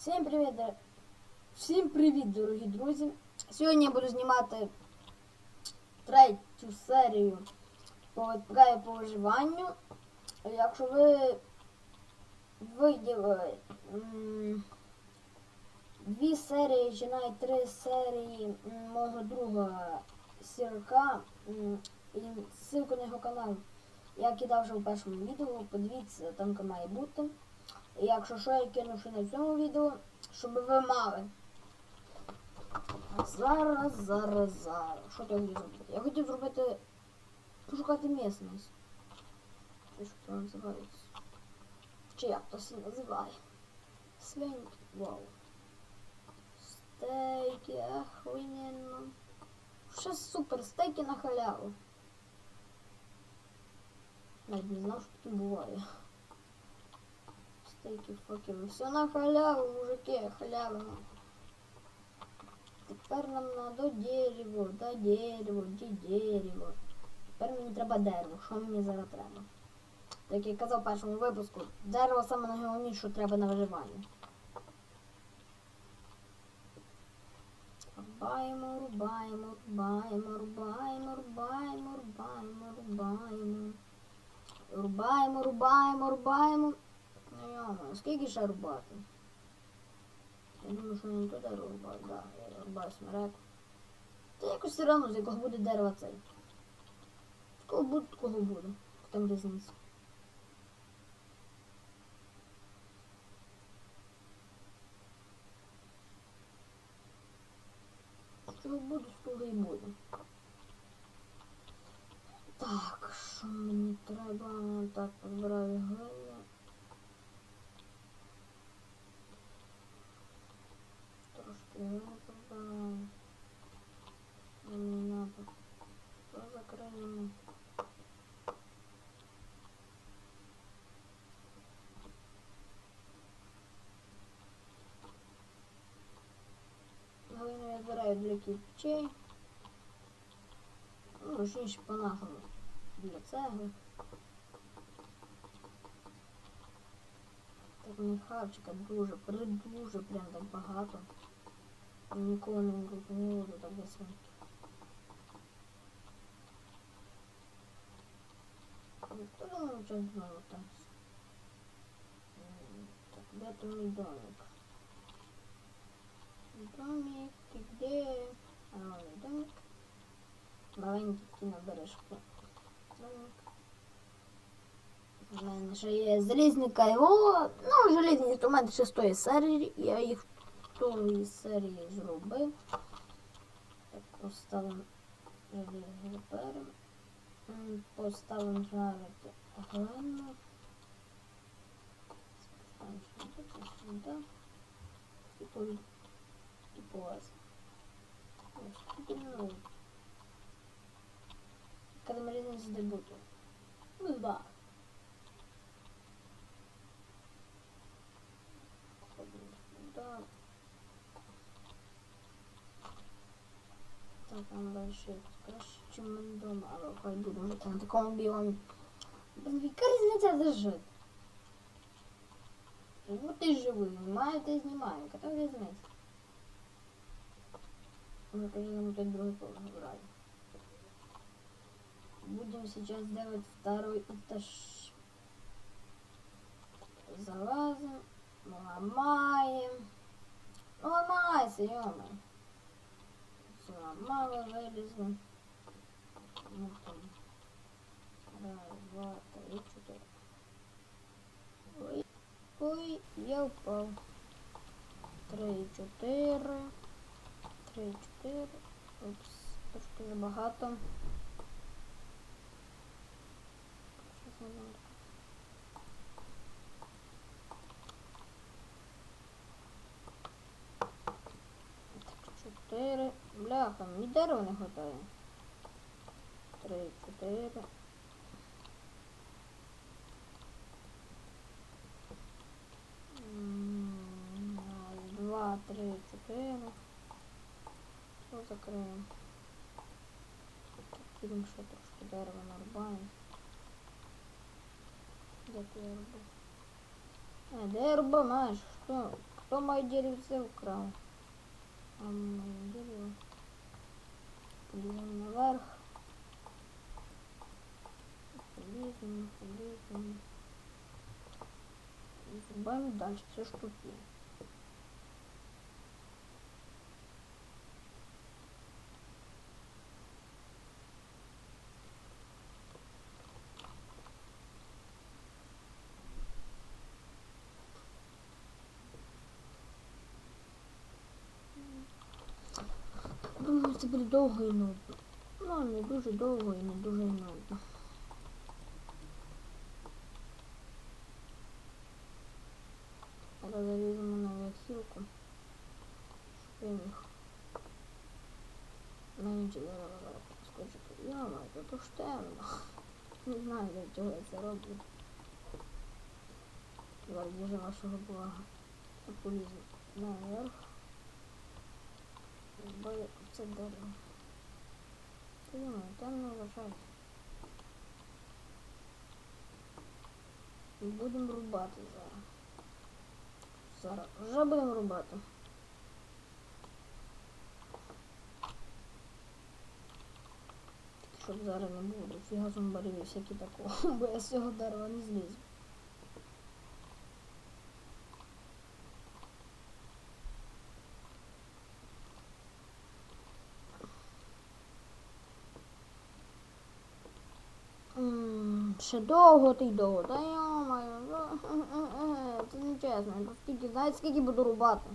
Всім привіт! дор- Всім привіт, дорогі друзі! Сьогодні я буду знімати третю серію по відправі по виживанню. Якщо ви виділи дві серії чи навіть три серії мого друга Сірка і ссылку на його канал я кидав вже у першому відео, подивіться, там має бути. Якщо що, я кину ще на цьому відео, щоб ви мали. А зараз, зараз, зараз. Що я хотів зробити? Я хотів зробити. Пошукати місцевість. Що називається? Чи як то це називає? Свиньки. Вау. Стейки, охуєнно. Ще супер, стейки на халяву. Навіть не знав, що таке буває. Стейки факел. Все на халяву, мужики, халява. Тепер нам надо дерево, да дерево, де дерево. Тепер мені треба дерево. Що мені зараз треба? Як я казав в першому випуску, дерево саме найголовніше, що треба на виживання. Рубаємо, рубаємо, рубаємо, рубаємо, рубаємо, рубаємо, рубаємо. Рубаємо, рубаємо, рубаємо. Ну йомо, скільки ще рубати? Я думаю, що не туди рубаю, да, я рубаю смереку. Та якось все одно, з якого буде дерева цей. Кого буде, кого буде. Там різниця. Чого буде, з того і буде. Так, що мені треба? Так, позбираю глину. Мені надо. Що закриємо? Глину я збираю для кірпичей. Ну, точніше, по-нашому. Для цегли. Так мені хавчика дуже, дуже прям так багато. Ніколи не буду так висунути. Хто думав, що знову там? М, Так, де то мій домик? Домик, ти де? А, мій домик. Маленький кінобережки. Домик. У мене ще є залізний кайло. Ну, железні інструменти шестої серії. Я їх тої серії зробив. Так, поставимо железний перем. М, Поставимо жарити глину. Спускаємо сюди, сюди. І повід. І полазимо. Ось, тут ну. Коли ми різниці де буде. Ну, да. Да. Так, нам дальше краще, ми вдома, але хай будемо жити на такому білому. Яка різниця де жити? Ну ти живий, знімаю, ти знімаю, яка там різниця? Конечно, тут другой поверх брали. Будем сейчас делать второй этаж. Залазим, ломаем. Ну, ломайся, ё Сломала, вылезла. Ну, там. Раз, два, три, четыре. Ой, ой, я упал. Три, чотири. Три, чотири. Упс, трошки забагато. Щас чотири. Бляха, мені дерева не хватає. Три, чотири. М, Раз, два, три, чотири. Все закриємо. Так, підемо ще трошки дерева нарубаємо. Де ти я робив? А, де я робив, маєш? Що? Кто мое деревце украл? А мое дерево. Полезем наверх. Полезем, полезем. І зрубаємо далі. Це ж це буде довго і нудно. Ну, не дуже довго і не дуже і нудно. Зараз заліземо на верхівку, щоб я міг на інші дерева зараз поскочити. Яма, це то ж темно. Не знаю, для чого я це роблю. Зараз дуже вашого блага. Я полізу наверх. Бо це дерево. Та яма, темно вважаю. Будемо рубати зараз. Зараз вже будемо рубати. Щоб не було дофіга зомбарів і всякі такого, бо я з цього не злізу. Ще довго ти довго. Та йомаю, ну, це не чесно. Я скільки, знаєте, скільки буду рубати?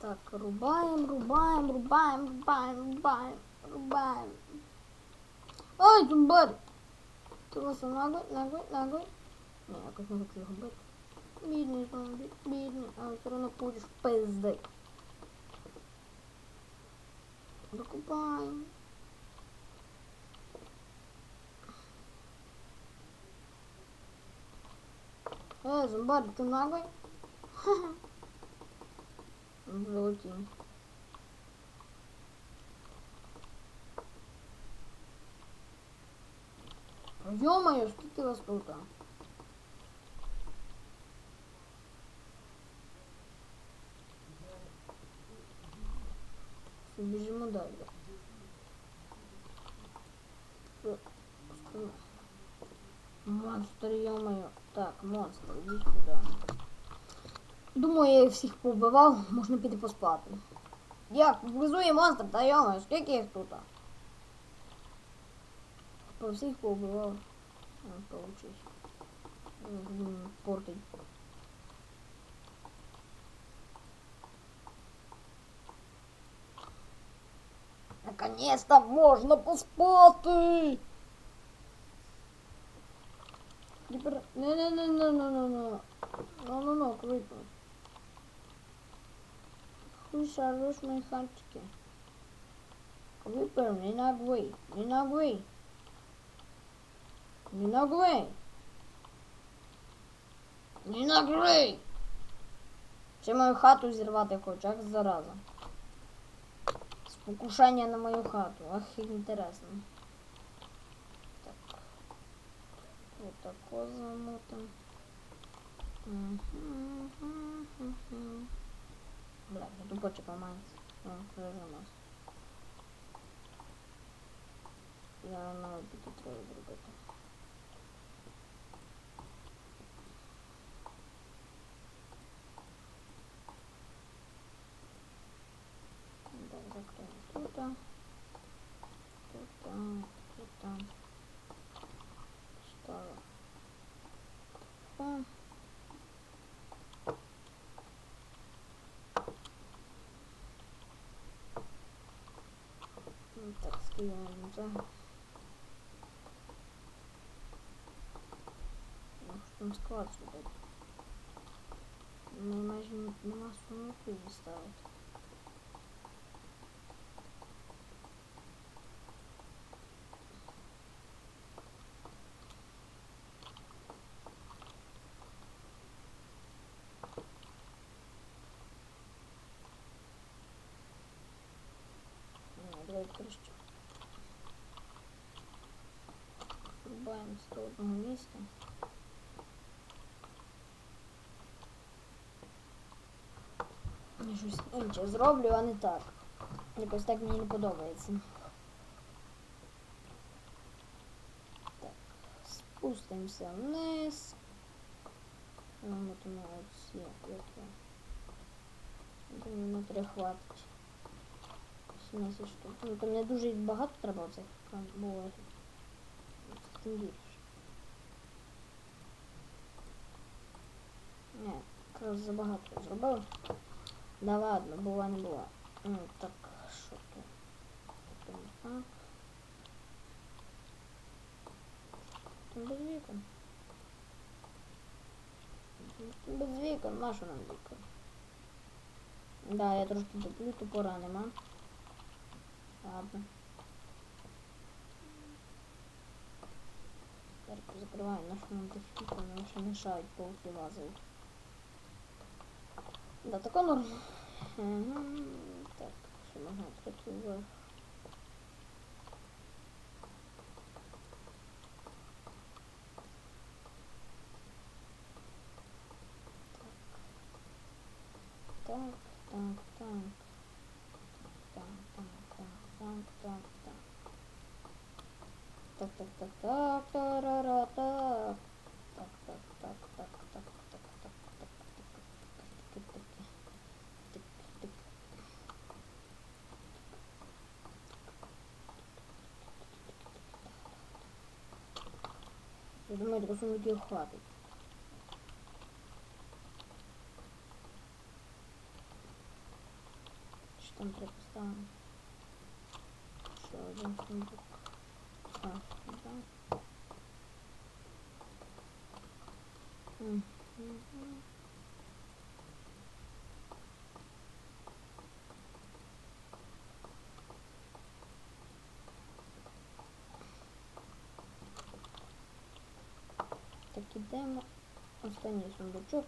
Так, рубаем, рубаем, рубаем, рубаем, рубаем, рубаем. Ой, зумбар! Ти вас наглий, наглий, наглий. Ні, якось не хочу його бити. Бідний зомбі, бідний, але все одно будеш пизди. Докупаємо. Е, зомбар, ти наглий? Ха-ха. Золоті. Йо-моє, скільки вас тут? а? Все, Біжимо далі. Що? Що? Монстр, йо-моє. Так, монстр, іди сюди. Думаю, я їх всіх повбивав, можна піти поспати. Як? Внизу є монстр, та йома, скільки їх тут? По всіх повбивав. А, Получись. Портить. Наконец-то можно поспати! Тепер... Не-не-не-не-не-не-не. Ну-ну-ну, крипер. Хуй шариш мої хатчики. Крипер, не нагвий, не нагвий. Не нагвий. Не нагвий. Чи мою хату зірвати хоче, як зараза. Спокушання на мою хату. Ах, інтересно. Так. Вот тако замотим. Бля, я тупо помається. О, вже у нас. Я на піти треба зробити. Так, скидаємо. Ну, там склад сюди. Ми ну, майже нема сумку діставити. давай краще. Рубаємо з того одного місця. Я щось інше зроблю, а не так. Якось так мені не подобається. Так, спустимося вниз. Ну, от воно ось є, як я. Думаю, на три хватить. 17 штук. Ну, то не дуже багато треба кам- було. Тим більше. Якраз забагато зробив. Да ладно, була не була. Ну, так, що тут? Там так. Без вікон. Без вікон, на що нам вікон? Да, я трошки туплю, тупора нема. Ладно. Дверку закрываем, нашу мандашку, нам еще мешают полки лазают. Да, такой норм. Угу. Так, еще можно открыть его. Так, так, так, так, тарара, так. Так, так, так, так, так, так, так, так, так, так, так, так, так. Я думаю, до сундуків хватить. Що там треба поставити? Ще один сундук. Так, ідемо. Останній сундучок.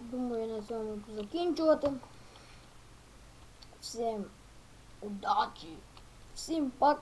Думаю, на цьому буду закінчувати. Всім удачі! Всім пока!